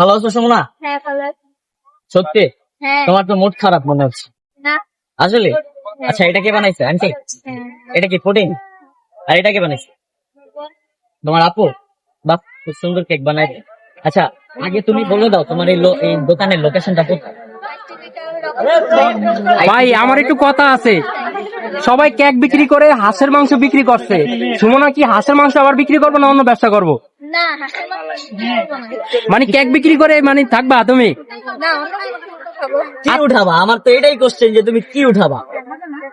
ভালো আছো সোমনা? হ্যাঁ ভালো আছি। সত্যি? হ্যাঁ। তোমার তো মুড খারাপ মনে হচ্ছে। না। আসলে? আচ্ছা এটা কে বানাইছে আন্টি হ্যাঁ। এটা কি পুডিং? আর এটা কে বানাইছে? তোমার আপু? বাহ খুব সুন্দর কেক বানাইছে। আচ্ছা আগে তুমি বলে দাও তোমার এই এই দোকানের লোকেশনটা কোথায়? ভাই আমার একটু কথা আছে। সবাই কেক বিক্রি করে হাঁসের মাংস বিক্রি করছে। সুমনা কি হাঁসের মাংস আবার বিক্রি করব না অন্য ব্যবসা করব? না না। মানে কেক বিক্রি করে মানে থাকবা তুমি? না কি উঠাবা? আমার তো এটাই কোশ্চেন যে তুমি কি উঠাবা?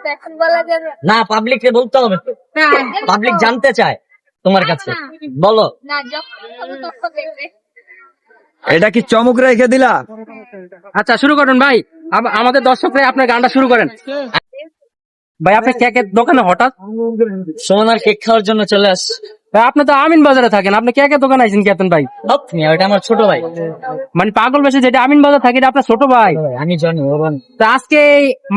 তো এখন বলা যাবে না বলতে হবে। পাবলিক জানতে চায় তোমার কাছে। বলো। না এটা কি চমক রেখে দিলা? আচ্ছা শুরু করুন ভাই। আম- আমাদের দর্শকরা আপনার গানটা শুরু করেন। ভাই আপনি কেকের দোকানে হঠাৎ? সোমনার কেক খাওয়ার জন্য চলে আস আপনি তো আমিন বাজারে থাকেন। আপনি কে কে দোকানে আইছেন কেতন ভাই? ওটা আমার ছোট ভাই। মানে পাগল বেশি যেটা আমিন বাজার থাকে এটা আপনার ছোট ভাই। আমি জানি তো আজকে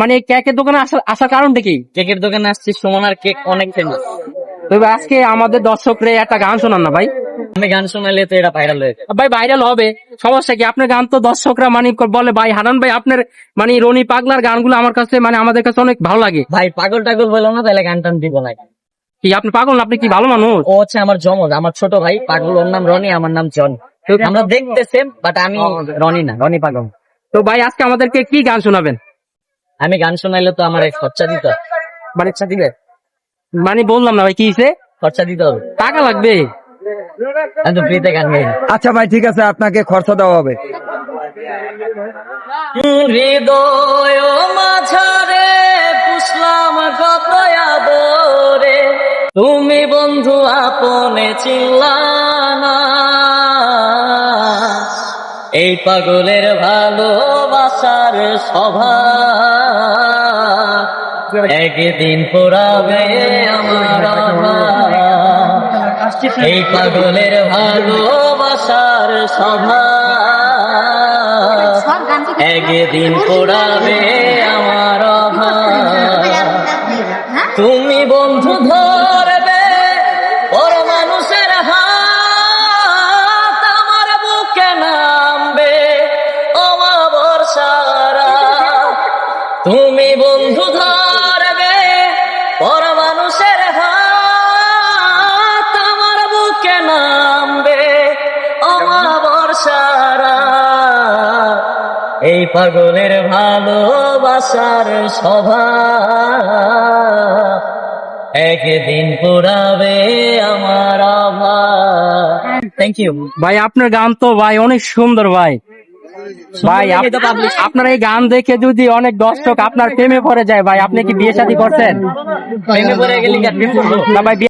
মানে কেকের দোকানে আসার আসার কারণটা কি? কেকের দোকানে আসছি সোমনার কেক অনেক ফেমাস তো ভাই, আজকে আমাদের দর্শকরা একটা গান শোনান না ভাই। আমি গান শোনালে তো এটা ভাইরাল হয়ে। ভাই ভাইরাল হবে। সমস্যা কি? আপনার গান তো দর্শকরা মানে বলে ভাই হারান ভাই আপনার মানে রনি পাগলার গানগুলো আমার কাছে মানে আমাদের কাছে অনেক ভালো লাগে। ভাই পাগল টাগল বলো না তাহলে গান টান দিব না। কি আপনি পাগল? আপনি কি ভালো মানুষ? ও হচ্ছে আমার জমজ আমার ছোট ভাই পাগল ওর নাম রনি আমার নাম জন। আমরা দেখতে সেম বাট আমি রনি না রনি পাগল। তো ভাই আজকে আমাদেরকে কি গান শোনাবেন? আমি গান শোনাইলে তো আমার খরচা দিতে মানে খরচা দিবে? মানে বললাম না ভাই কি হইছে? খরচা দিতে হবে। টাকা লাগবে? আমি তো ফ্রিতে গান গাই। আচ্ছা ভাই ঠিক আছে আপনাকে খরচা দেওয়া হবে। হৃদয় মাঝারে এই পাগলের ভালোবাসার সভা একদিন পোড়াবে আমার এই পাগলের ভালোবাসার সভা একদিন পোড়াবে আমার। তুমি বন্ধু ধরবে এই পাগলের ভালোবাসার সভা একদিন পুরাবে আমার থ্যাংক ইউ ভাই আপনার গান তো ভাই অনেক সুন্দর ভাই। ভাই আপ- আপনার এই গান দেখে যদি অনেক দর্শক আপনার প্রেমে পড়ে যায় ভাই আপনি কি বিয়ে শাদী করছেন? প্রেমে পড়ে গেলি? না ভাই